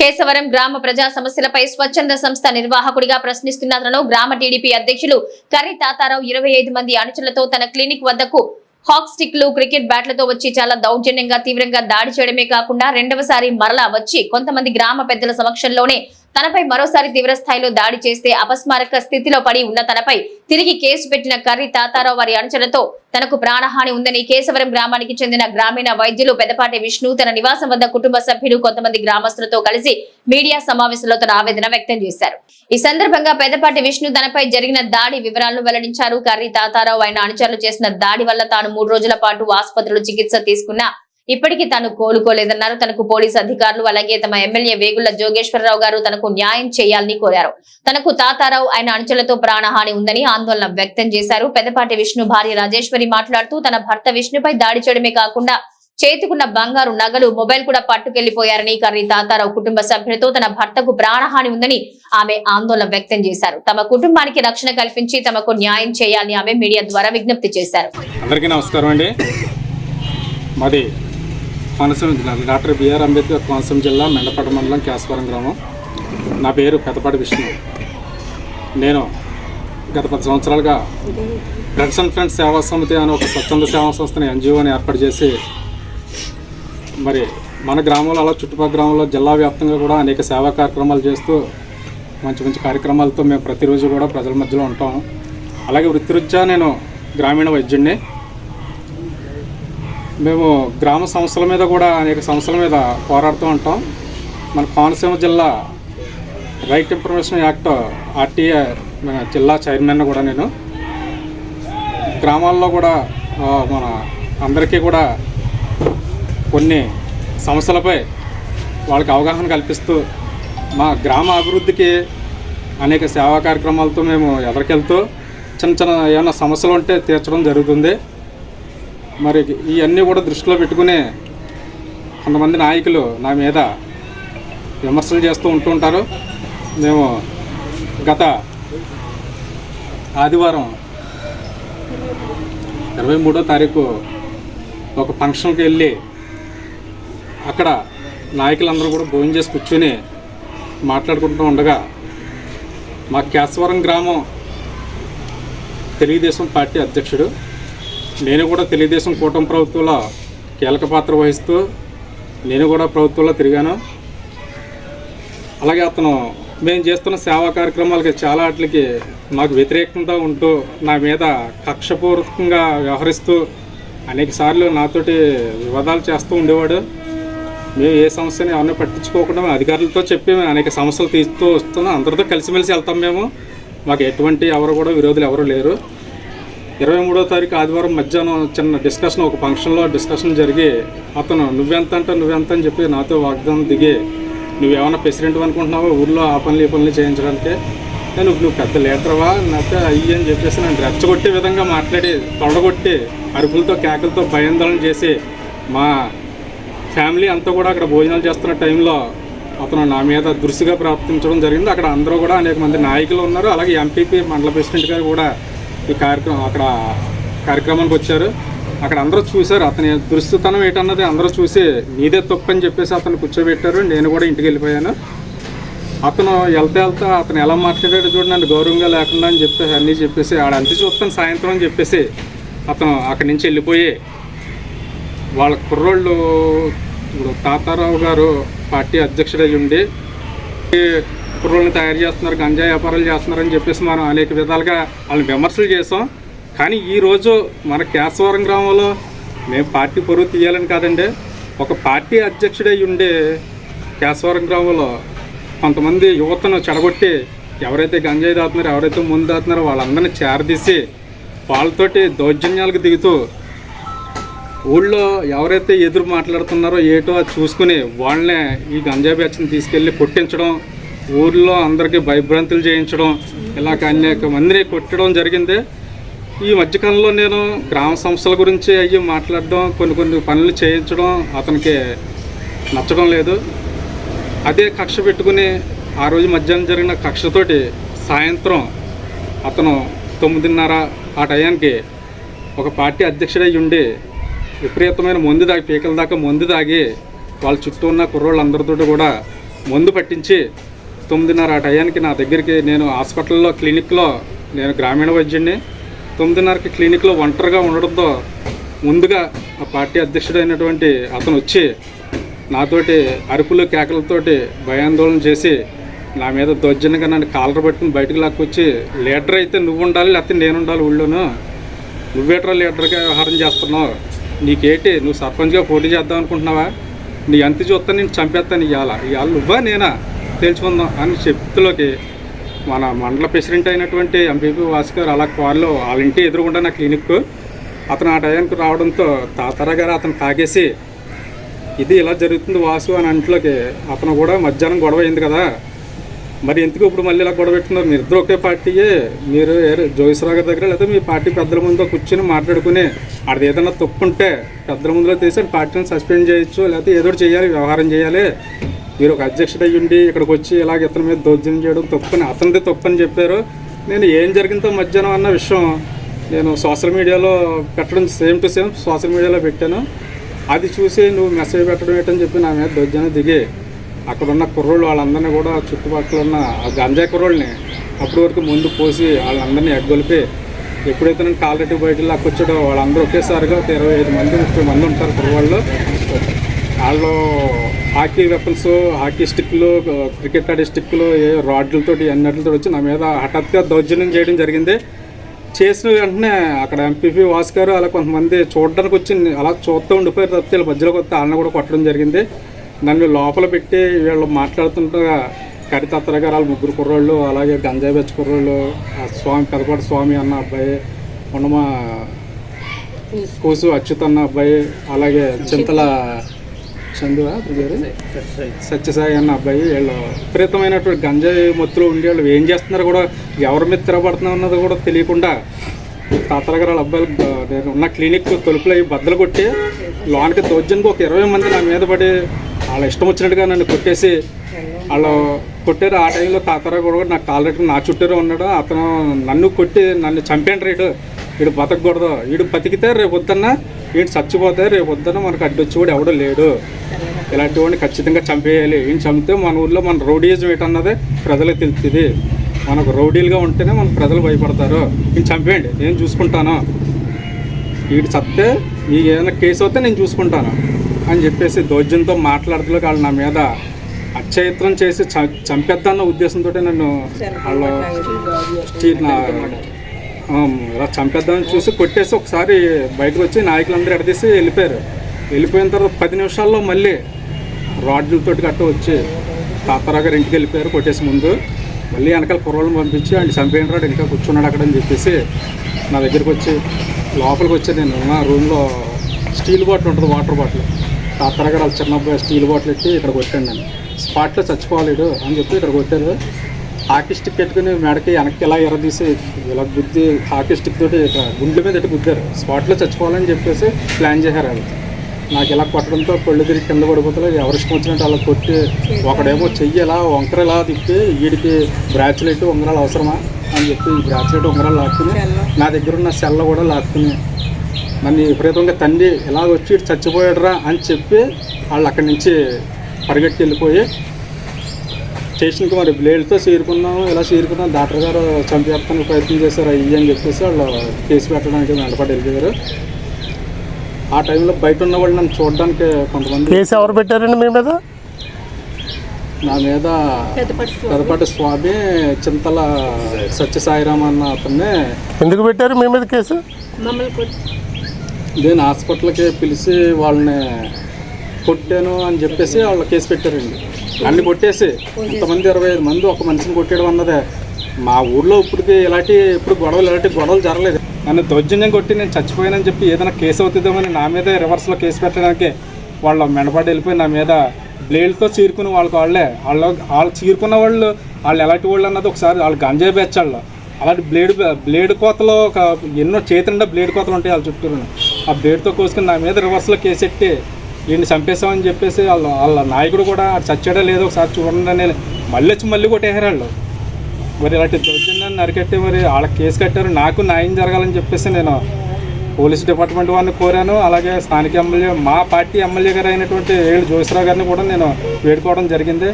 కేశవరం గ్రామ ప్రజా సమస్యలపై స్వచ్ఛంద సంస్థ నిర్వాహకుడిగా ప్రశ్నిస్తున్న అతను గ్రామ టీడీపీ అధ్యక్షులు కర్రి తాతారావు ఇరవై ఐదు మంది అనుచరులతో తన క్లినిక్ వద్దకు హాక్ స్టిక్లు క్రికెట్ బ్యాట్లతో వచ్చి చాలా దౌర్జన్యంగా తీవ్రంగా దాడి చేయడమే కాకుండా రెండవసారి మరలా వచ్చి కొంతమంది గ్రామ పెద్దల సమక్షంలోనే తనపై మరోసారి తీవ్ర స్థాయిలో దాడి చేస్తే అపస్మారక స్థితిలో పడి ఉన్న తనపై తిరిగి కేసు పెట్టిన కర్రి తాతారావు వారి అనుచరులతో తనకు ప్రాణహాని ఉందని కేశవరం గ్రామానికి చెందిన గ్రామీణ వైద్యులు పెదపాటి విష్ణు తన నివాసం వద్ద కుటుంబ సభ్యులు కొంతమంది గ్రామస్తులతో కలిసి మీడియా సమావేశంలో తన ఆవేదన వ్యక్తం చేశారు. ఈ సందర్భంగా పెదపాటి విష్ణు తనపై జరిగిన దాడి వివరాలను వెల్లడించారు. కర్రి తాతారావు ఆయన అనుచరులు చేసిన దాడి వల్ల తాను మూడు రోజుల పాటు ఆసుపత్రిలో చికిత్స తీసుకున్నా ఇప్పటికీ తాను కోలుకోలేదన్నారు. తనకు పోలీసు అధికారులు అలాగే తమ ఎమ్మెల్యే వేగుల జోగేశ్వరరావు గారు తనకు న్యాయం చేయాలని కోరారు. తనకు తాతారావు ఆయన అనుచరులతో ప్రాణహాని ఉందని ఆందోళన వ్యక్తం చేశారు. పెదపాటి విష్ణు భార్య రాజేశ్వరి మాట్లాడుతూ తన భర్త విష్ణుపై దాడి చేయడమే కాకుండా చేతికున్న బంగారు నగలు మొబైల్ కూడా పట్టుకెళ్ళిపోయారని కర్రీ తాతారావు కుటుంబ సభ్యులతో తన భర్తకు ప్రాణహాని ఉందని ఆమె ఆందోళన వ్యక్తం చేశారు. తమ కుటుంబానికి రక్షణ కల్పించి తమకు న్యాయం చేయాలని ఆమె మీడియా ద్వారా విజ్ఞప్తి చేశారు. అందరికీ నమస్కారం అండి. మాది కోనసీమ జిల్లా డాక్టర్ బిఆర్ అంబేద్కర్ కోనసీమ జిల్లా మెండపట మండలం కేశవరం గ్రామం. నా పేరు పెదపాటి విష్ణు. నేను గత పది సంవత్సరాలుగా ఫ్రెండ్స్ అండ్ ఫ్రెండ్స్ సేవా సమితి అనే ఒక స్వచ్ఛంద సేవా సంస్థని ఎన్జిఓని ఏర్పాటు చేసి మరి మన గ్రామంలో అలా చుట్టుపక్కల గ్రామంలో జిల్లా వ్యాప్తంగా కూడా అనేక సేవా కార్యక్రమాలు చేస్తూ మంచి మంచి కార్యక్రమాలతో మేము ప్రతిరోజు కూడా ప్రజల మధ్యలో ఉంటాం అలాగే వృత్తిరీత్యా నేను గ్రామీణ వైద్యుడిని మేము గ్రామ సంస్థల మీద కూడా అనేక సంస్థల మీద పోరాడుతూ ఉంటాం. మన కోనసీమ జిల్లా రైట్ ఇన్ఫర్మేషన్ యాక్ట్ ఆర్టీఏ మన జిల్లా చైర్మన్ కూడా నేను. గ్రామాల్లో కూడా మన అందరికీ కూడా కొన్ని సమస్యలపై వాళ్ళకి అవగాహన కల్పిస్తూ మా గ్రామ అభివృద్ధికి అనేక సేవా కార్యక్రమాలతో మేము ఎదరికెళ్తూ చిన్న చిన్న ఏమైనా సమస్యలు ఉంటే తీర్చడం జరుగుతుంది. మరి ఇవన్నీ కూడా దృష్టిలో పెట్టుకునే కొంతమంది నాయకులు నా మీద విమర్శలు చేస్తూ ఉంటుంటారు మేము గత ఆదివారం ఇరవై మూడో తారీఖు ఒక ఫంక్షన్కి వెళ్ళి అక్కడ నాయకులందరూ కూడా భోజనం చేసి కూర్చొని మాట్లాడుకుంటూ ఉండగా మా కేశవరం గ్రామం తెలుగుదేశం పార్టీ అధ్యక్షుడు నేను కూడా తెలుగుదేశం కూటమి ప్రభుత్వంలో కీలక పాత్ర వహిస్తూ నేను కూడా ప్రభుత్వంలో తిరిగాను. అలాగే అతను మేము చేస్తున్న సేవా కార్యక్రమాలకి చాలా వాటికి నాకు వ్యతిరేకంగా ఉంటూ నా మీద కక్షపూర్వకంగా వ్యవహరిస్తూ అనేక సార్లు నాతోటి వివాదాలు చేస్తూ ఉండేవాడు. మేము ఏ సమస్యని ఎవరిని పట్టించుకోకుండా మేము అధికారులతో చెప్పి మేము అనేక సమస్యలు తీస్తూ వస్తున్నాం. అందరితో కలిసిమెలిసి వెళ్తాం మేము. మాకు ఎటువంటి ఎవరు కూడా విరోధులు ఎవరు లేరు. ఇరవై మూడో తారీఖు ఆదివారం మధ్యాహ్నం చిన్న డిస్కషన్ ఒక ఫంక్షన్లో డిస్కషన్ జరిగి అతను నువ్వెంత అంటే నువ్వెంత అని చెప్పి నాతో వాగ్దానం దిగి నువ్వేమన్నా ప్రెసిడెంట్ అనుకుంటున్నావా? ఊళ్ళో ఆ పనులు ఈ పనులు చేయించడానికి. నేను నువ్వు పెద్ద లీటర్వా లేకపోతే అయ్యి అని చెప్పేసి నన్ను రెచ్చగొట్టే విధంగా మాట్లాడి తొడగొట్టి అరుపులతో కేకలతో భయాందోళన చేసి మా ఫ్యామిలీ అంతా కూడా అక్కడ భోజనాలు చేస్తున్న టైంలో అతను నా మీద దృష్టిగా ప్రాప్తించడం జరిగింది. అక్కడ అందరూ కూడా అనేక మంది నాయకులు ఉన్నారు. అలాగే ఎంపీపీ మండల ప్రెసిడెంట్ గారు కూడా ఈ కార్యక్రమం అక్కడ కార్యక్రమానికి వచ్చారు. అక్కడ అందరూ చూశారు. అతని దురుస్తుతనం ఏంటన్నది అందరూ చూసి నీదే తప్పు అని చెప్పేసి అతను కూర్చోబెట్టారు. నేను కూడా ఇంటికి వెళ్ళిపోయాను. అతను వెళ్తే వెళ్తా అతను ఎలా మాట్లాడాడు చూడండి నన్ను గౌరవంగా లేకుండా అని చెప్పేసి అన్నీ చెప్పేసి ఆడ అంతే చూస్తాను సాయంత్రం అని చెప్పేసి అతను అక్కడి నుంచి వెళ్ళిపోయి వాళ్ళ కుర్రోళ్ళు ఇప్పుడు తాతారావు గారు పార్టీ అధ్యక్షుడై ఉండి కుర్రోళ్ళని తయారు చేస్తున్నారు గంజా వ్యాపారాలు చేస్తున్నారని చెప్పేసి మనం అనేక విధాలుగా వాళ్ళని విమర్శలు చేసాం కానీ ఈరోజు మన కేశవరం గ్రామంలో మేము పార్టీ పరువు తీయాలని కాదండి ఒక పార్టీ అధ్యక్షుడై ఉండే కేశవరం గ్రామంలో కొంతమంది యువతను చెడగొట్టి ఎవరైతే గంజాయి దాతున్నారో ఎవరైతే ముందు దాతున్నారో వాళ్ళందరినీ చేరదీసి వాళ్ళతోటి దౌర్జన్యాలకు దిగుతూ ఊళ్ళో ఎవరైతే ఎదురు మాట్లాడుతున్నారో ఏటో అది చూసుకుని వాళ్ళనే ఈ గంజా బ్యాచ్ని తీసుకెళ్ళి కొట్టించడం ఊర్లో అందరికీ భయభ్రాంతులు చేయించడం ఇలాగ అనేక మందిని కొట్టడం జరిగింది. ఈ మధ్యకాలంలో నేను గ్రామ సంస్థల గురించి అయ్యి మాట్లాడడం కొన్ని కొన్ని పనులు చేయించడం అతనికి నచ్చడం లేదు. అదే కక్ష పెట్టుకుని ఆ రోజు మధ్యాహ్నం జరిగిన కక్షతోటి సాయంత్రం అతను తొమ్మిదిన్నర ఆ టయానికి ఒక పార్టీ అధ్యక్షుడై ఉండి విపరీతమైన మందు తాగి పీకల దాకా మందు తాగి వాళ్ళ చుట్టూ ఉన్న కుర్రోళ్ళందరితో కూడా మందు పట్టించి తొమ్మిదిన్నర ఆ టయానికి నా దగ్గరికి నేను హాస్పిటల్లో క్లినిక్లో నేను గ్రామీణ వైద్యుడిని తొమ్మిదిన్నరకి క్లినిక్లో ఒంటరిగా ఉండడంతో ముందుగా ఆ పార్టీ అధ్యక్షుడైనటువంటి అతను వచ్చి నాతోటి అరుపులు కేకలతోటి భయాందోళన చేసి నా మీద దౌర్జన్యంగా నన్ను కాలర్ పట్టుకుని బయటకు లాక్కొచ్చి లీడర్ అయితే నువ్వు ఉండాలి లేకపోతే నేను ఉండాలి ఊళ్ళోను. నువ్వేట్రా లీడర్గా వ్యవహారం చేస్తున్నావు. నీకేటి? నువ్వు సర్పంచ్గా పోటీ చేద్దాం అనుకుంటున్నావా? నీ అంత చూస్తా నేను చంపేస్తాను ఇవాళ ఇవాళ నువ్వా నేనా? తేల్చుకుందాం అని చెప్తులోకి మన మండల ప్రెసిడెంట్ అయినటువంటి ఎంపీపీ భాస్కర్ అలా కారులో వాళ్ళ ఇంటి ఎదురుగుండా నా క్లినిక్. అతను ఆ టయానికి రావడంతో తాతారా గారు అతను తాగేసి ఇది ఇలా జరుగుతుంది వాసు అని అంట్లోకి అతను కూడా మధ్యాహ్నం గొడవ అయింది కదా. మరి ఎందుకు ఇప్పుడు మళ్ళీ ఇలా గొడవ పెట్టుకున్నారు మీరు ఇద్దరు ఒకే పార్టీయే. మీరు ఏ- జోగేశ్వరరావు గారి దగ్గర లేదా మీ పార్టీ పెద్దల ముందు కూర్చొని మాట్లాడుకుని అది ఏదైనా తప్పు ఉంటే పెద్దల ముందులో తీసి పార్టీని సస్పెండ్ చేయొచ్చు లేకపోతే ఏదో చేయాలి వ్యవహారం చేయాలి. మీరు ఒక అధ్యక్షుడు అయ్యుండి ఇక్కడికి వచ్చి ఇలాగ ఇతని మీద దౌర్జన్యం చేయడం తప్పని అతనిది తప్పని చెప్పారు. నేను ఏం జరిగిందో మధ్యాహ్నం అన్న విషయం నేను సోషల్ మీడియాలో పెట్టడం సేమ్ టు సేమ్ సోషల్ మీడియాలో పెట్టాను. అది చూసి నువ్వు మెసేజ్ పెట్టడం ఏంటని చెప్పి నా మీద దౌర్జన్యం దిగి అక్కడ ఉన్న కుర్రోళ్ళు వాళ్ళందరినీ కూడా చుట్టుపక్కల ఉన్న ఆ గంజాయి కుర్రోళ్ళని అప్పటి వరకు ముందు పోసి వాళ్ళందరినీ ఎగ్గొలిపి ఎప్పుడైతే నేను కాలరెడ్డి బయట లాక్కొచ్చాడో వాళ్ళందరూ ఒకేసారిగా ఒక ఇరవై ఐదు మంది ముప్పై మంది ఉంటారు కుర్రవాళ్ళు వాళ్ళు హాకీ వెపన్స్ హాకీ స్టిక్లు క్రికెట్ ఆడే స్టిక్లు ఏ రాడ్లతోటి అన్నిటితో వచ్చి నా మీద హఠాత్తుగా దౌర్జన్యం చేయడం జరిగింది. చేసిన వెంటనే అక్కడ ఎంపీపీ వాస్ గారు అలా కొంతమంది చూడడానికి వచ్చి అలా చూస్తూ ఉండిపోయారు తప్పితే వీళ్ళ మధ్యలోకి వస్తే వాళ్ళని కూడా కొట్టడం జరిగింది. నన్ను లోపల పెట్టి వీళ్ళు మాట్లాడుతుండగా కరితత్తర గారు వాళ్ళ ముగ్గురు కుర్రోళ్ళు అలాగే గంజాయి బెచ్చ కుర్రోళ్ళు స్వామి పెదపాటి స్వామి అన్న అబ్బాయి ఉన్నమా కూసు అచ్యుత్ అన్న అబ్బాయి అలాగే చింతల చందువా సత్యసాయి అన్న అబ్బాయి వీళ్ళు విపరీతమైనటువంటి గంజాయి మత్తులో ఉండి వాళ్ళు ఏం చేస్తున్నారు కూడా ఎవరి మీద తిరగబడుతున్నా అన్నది కూడా తెలియకుండా తాతల గారు వాళ్ళ అబ్బాయిలు నేను ఉన్న క్లినిక్ తలుపులు అవి బద్దలు కొట్టి లోనికి దౌర్జన్గా ఒక ఇరవై మంది నా మీద పడి వాళ్ళ ఇష్టం వచ్చినట్టుగా నన్ను కొట్టేసి వాళ్ళు కొట్టారు. ఆ టైంలో తాతరా కూడా నాకు కాలరెట్టు నా చుట్టూరే ఉన్నాడు. అతను నన్ను కొట్టి నన్ను చంపాను రేటు వీడు బతకూడదు వీడు బతికితే రేపు వద్దన్న వీడు చచ్చిపోతే రేపు వద్దన్న మనకు అడ్డొచ్చి కూడా ఎవడో లేడు. ఇలాంటి వాడిని ఖచ్చితంగా చంపేయాలి. ఈయన చంపితే మన ఊర్లో మన రౌడీయిజం ఏంటన్నదే ప్రజలకు తెలుస్తుంది. మనకు రౌడీలుగా ఉంటేనే మన ప్రజలు భయపడతారు. ఈయన చంపేయండి నేను చూసుకుంటాను. వీడు చస్తే మీకు ఏదైనా కేసు వస్తే నేను చూసుకుంటాను అని చెప్పేసి దౌర్జన్యంతో మాట్లాడుతూ వాళ్ళు నా మీద అత్యయత్నం చేసి చ- చంపేద్దన్న ఉద్దేశంతో నన్ను వాళ్ళు స్టీల్ ఇలా చంపేద్దామని చూసి కొట్టేసి ఒకసారి బయటకు వచ్చి నాయకులందరూ ఎడదీసి వెళ్ళిపోయారు. వెళ్ళిపోయిన తర్వాత పది నిమిషాల్లో మళ్ళీ రాడ్లతో గట్ట వచ్చి తాతారావు గారు ఇంటికి వెళ్ళిపోయారు కొట్టేసి ముందు. మళ్ళీ వెనకాల కుర్రోళ్ళని పంపించి ఆయన చంపేయండి రాడు ఇంకా కూర్చున్నాడు అక్కడ అని చెప్పేసి నా దగ్గరికి వచ్చి లోపలికి వచ్చి నేను నా రూమ్లో స్టీల్ బాటిల్ ఉంటుంది వాటర్ బాటిల్. తాతారావు గారు వాళ్ళ చిన్నప్పుడు స్టీల్ బాటిల్ ఎట్టి ఇక్కడ కొట్టాను నేను. స్పాట్లో చచ్చిపోలేడు అని చెప్పి ఇక్కడ కొట్టారు హాకీ స్టిక్ పెట్టుకుని మెడకి వెనక్కి ఇలా ఎరదీసి ఇలా గుద్ది హాకీ స్టిక్ తోటి గుండె గుండెల మీద ఇటు గుద్దారు. స్పాట్లో చచ్చిపోవాలని చెప్పేసి ప్లాన్ చేశారు వాళ్ళు. నాకు ఇలా కొట్టడంతో పళ్ళు తిరిగి కింద పడిపోతుంది ఎవరు ఇష్టం వచ్చినట్టు అలా కొట్టి ఒకడేమో చెయ్యి ఇలా వంకర ఇలా తిప్పి వీడికి బ్రాచ్లెట్ ఉంగరాలు అవసరమా అని చెప్పి ఈ బ్రాచ్లెట్ ఉంగరాలు లాక్కుని నా దగ్గర ఉన్న సెల్ల కూడా లాక్కుని నన్ను విపరీతంగా తండ్రి ఇలా వచ్చి ఇటు చచ్చిపోయాడురా అని చెప్పి వాళ్ళు అక్కడి నుంచి పరిగెట్టి వెళ్ళిపోయి స్టేషన్కి మరి బ్లేడ్తో చీరుకున్నాం ఇలా చీరుకున్నాం. డాక్టర్ గారు చంపేస్తానికి ప్రయత్నం చేశారు. అయ్యి అని చెప్పేసి వాళ్ళు కేసు పెట్టడానికి వెంటపడి వెళ్ళిపోయారు. ఆ టైంలో బయట ఉన్న వాళ్ళు నన్ను చూడడానికి కొంతమంది కేసు ఎవరు పెట్టారండి మీ మీద? నా మీద పెదపాటి స్వామి. చింతల సత్యసాయిరామ్ అన్న అతన్ని ఎందుకు పెట్టారు మీ మీద కేసు? నేను హాస్పిటల్కి పిలిచి వాళ్ళని కొట్టాను అని చెప్పేసి వాళ్ళు కేసు పెట్టారండి. అన్ని కొట్టేసి ఇంతమంది ఇరవై ఐదు మంది ఒక మనిషిని కొట్టేయడం అన్నదే. మా ఊర్లో ఇప్పటికి ఇలాంటి ఇప్పుడు గొడవలు ఇలాంటి గొడవలు జరగలేదు. నన్ను దౌర్జన్యం కొట్టి నేను చచ్చిపోయానని చెప్పి ఏదైనా కేసు అవుతుందేమని నా మీదే రివర్స్లో కేసు పెట్టడానికి వాళ్ళ మెడపడి వెళ్ళిపోయి నా మీద బ్లేడ్తో చీరుకుని వాళ్ళకి వాళ్ళే. వాళ్ళ వాళ్ళు చీరుకున్న వాళ్ళు వాళ్ళు ఎలాంటి వాళ్ళు అన్నది ఒకసారి వాళ్ళు గంజాయి బెచ్చాళ్ళు అలాంటి బ్లేడ్ బ్లేడ్ కోతలో ఒక ఎన్నో చేతి నిండా బ్లేడ్ కోతలు ఉంటాయి వాళ్ళ చుట్టూరు ఆ బ్లేడ్తో కోసుకుని నా మీద రివర్స్లో కేసెట్టి వీడిని చంపేసామని చెప్పేసి వాళ్ళ వాళ్ళ నాయకుడు కూడా చచ్చాడో లేదో ఒకసారి చూడండి అని మళ్ళీ వచ్చి మళ్ళీ కొట్టేశారు వాళ్ళు. మరి ఇలాంటి దౌర్జన్యాన్ని అరికట్టి మరి వాళ్ళకి కేసు కట్టారు. నాకు న్యాయం జరగాలని చెప్పేసి నేను పోలీస్ డిపార్ట్మెంట్ వారిని కోరాను. అలాగే స్థానిక ఎమ్మెల్యే మా పార్టీ ఎమ్మెల్యే గారు అయినటువంటి ఏళ్ళు జోసిరావు గారిని కూడా నేను వేడుకోవడం జరిగింది.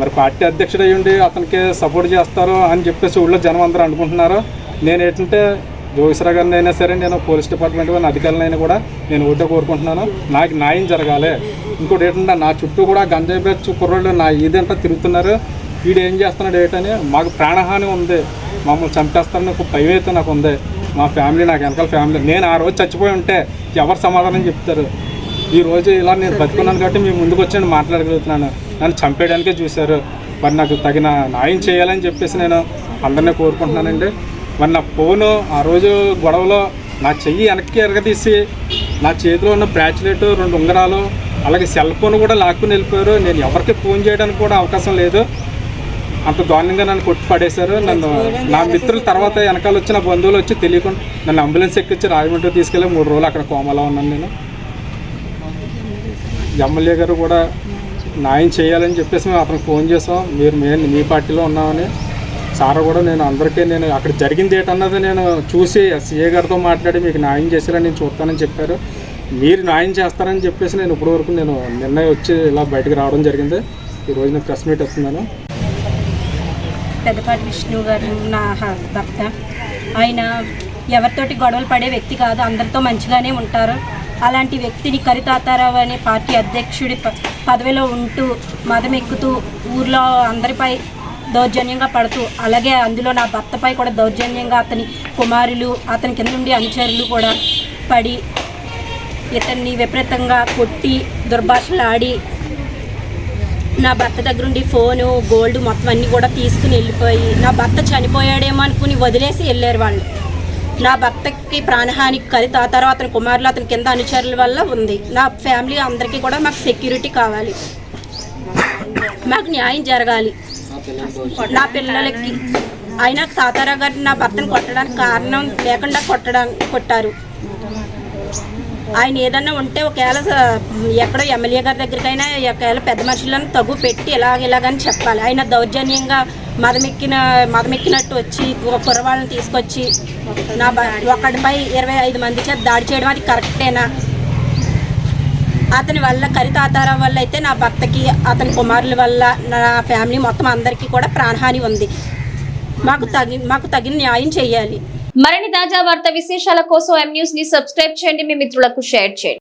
మరి పార్టీ అధ్యక్షుడు అయ్యుండి అతనికి సపోర్ట్ చేస్తారు అని చెప్పేసి ఊళ్ళో జనం అందరూ అనుకుంటున్నారు. నేను ఏంటంటే జోగిసరావు అయినా సరే నేను పోలీస్ డిపార్ట్మెంట్ వారిని అధికారులైనా కూడా నేను ఒకటే కోరుకుంటున్నాను. నాకు న్యాయం జరగాలి. ఇంకోటి ఏంటంటే నా చుట్టూ కూడా గంజాయి బ్యాచ్ కుర్రోళ్ళు నా ఇదంతా తిరుగుతున్నారు. వీడు ఏం చేస్తున్నాడు ఏంటని మాకు ప్రాణహాని ఉంది. మమ్మల్ని చంపేస్తారని ఒక భయం అయితే నాకు ఉంది. మా ఫ్యామిలీ నాకు వెనకాల ఫ్యామిలీ. నేను ఆ రోజు చచ్చిపోయి ఉంటే ఎవరు సమాధానం చెప్తారు? ఈ రోజు ఇలా నేను బతుకున్నాను కాబట్టి మీ ముందుకు వచ్చి నేను మాట్లాడగలుగుతున్నాను. నన్ను చంపేయడానికే చూశారు. మరి నాకు తగిన న్యాయం చేయాలని చెప్పేసి నేను అందరినీ కోరుకుంటున్నానండి. మరి నా ఫోను ఆ రోజు గొడవలో నా చెయ్యి వెనక్కి ఎరగదీసి నా చేతిలో ఉన్న బ్రాచ్లెట్ రెండు ఉంగరాలు అలాగే సెల్ ఫోన్ కూడా లాక్కుని వెళ్ళిపోయారు. నేను ఎవరికి ఫోన్ చేయడానికి కూడా అవకాశం లేదు. అంత దారుణంగా నన్ను కొట్టి పడేశారు. నన్ను నా మిత్రుల తర్వాత వెనకాల వచ్చిన బంధువులు వచ్చి తెలియకుండా నన్ను అంబులెన్స్ ఎక్కించి రాజమండ్రి తీసుకెళ్ళి మూడు రోజులు అక్కడ కోమలో ఉన్నాను నేను. ఎమ్మెల్యే గారు కూడా న్యాయం చేయాలని చెప్పేసి మేము అతనికి ఫోన్ చేసాం మీరు మేము మీ పార్టీలో ఉన్నామని. సార్ కూడా నేను అందరికీ నేను అక్కడ జరిగింది ఏంటన్నది నేను చూసి సీఏ గారితో మాట్లాడి మీకు న్యాయం చేసేలా నేను చూస్తానని చెప్పారు. మీరు న్యాయం చేస్తారని చెప్పేసి నేను ఇప్పటి వరకు నేను నిన్న వచ్చి ఇలా బయటకు రావడం జరిగింది. ఈరోజు నేను ప్రెస్ మీట్ వస్తున్నాను పెద్దపాటి విష్ణు గారు నా భర్త. ఆయన ఎవరితోటి గొడవలు పడే వ్యక్తి కాదు అందరితో మంచిగానే ఉంటారు. అలాంటి వ్యక్తిని కరితాతారావు అనే పార్టీ అధ్యక్షుడి పదవిలో ఉంటూ మదం ఎక్కుతూ ఊర్లో అందరిపై దౌర్జన్యంగా పడుతూ అలాగే అందులో నా భర్తపై కూడా దౌర్జన్యంగా అతని కుమారులు అతని కింద నుండి అనుచరులు కూడా పడి ఇతన్ని విపరీతంగా కొట్టి దుర్భాషలు ఆడి నా భర్త దగ్గర ఉండి ఫోను గోల్డ్ మొత్తం అన్నీ కూడా తీసుకుని వెళ్ళిపోయి నా భర్త చనిపోయాడేమో అనుకుని వదిలేసి వెళ్ళారు వాళ్ళు. నా భర్తకి ప్రాణహానికి కలిత ఆ తర్వాత అతని కుమారులు అతని కింద అనుచరుల వల్ల ఉంది. నా ఫ్యామిలీ అందరికీ కూడా మాకు సెక్యూరిటీ కావాలి. మాకు న్యాయం జరగాలి. నా పిల్లలకి ఆయన సాతార గారు నా భర్తను కొట్టడానికి కారణం లేకుండా కొట్టడానికి కొట్టారు. ఆయన ఏదన్నా ఉంటే ఒకవేళ ఎక్కడో ఎమ్మెల్యే గారి దగ్గరికైనా ఒకవేళ పెద్ద మనుషులను తగు పెట్టి ఇలాగ ఇలాగని చెప్పాలి. ఆయన దౌర్జన్యంగా మదమెక్కిన మదమెక్కినట్టు వచ్చి ఒక కుర్రవాళ్ళని తీసుకొచ్చి నా ఒకటిపై ఇరవై ఐదు మంది చేత దాడి చేయడం అది కరెక్టేనా? అతని వల్ల కరితాతారం వల్ల అయితే నా భర్తకి అతని కుమారుల వల్ల నా ఫ్యామిలీ మొత్తం అందరికీ కూడా ప్రాణహాని ఉంది. మాకు తగి మాకు తగిన న్యాయం చేయాలి. మరిన్ని తాజా వార్త విశేషాల కోసం ఎం న్యూస్ని సబ్స్క్రైబ్ చేయండి. మీ మిత్రులకు షేర్ చేయండి.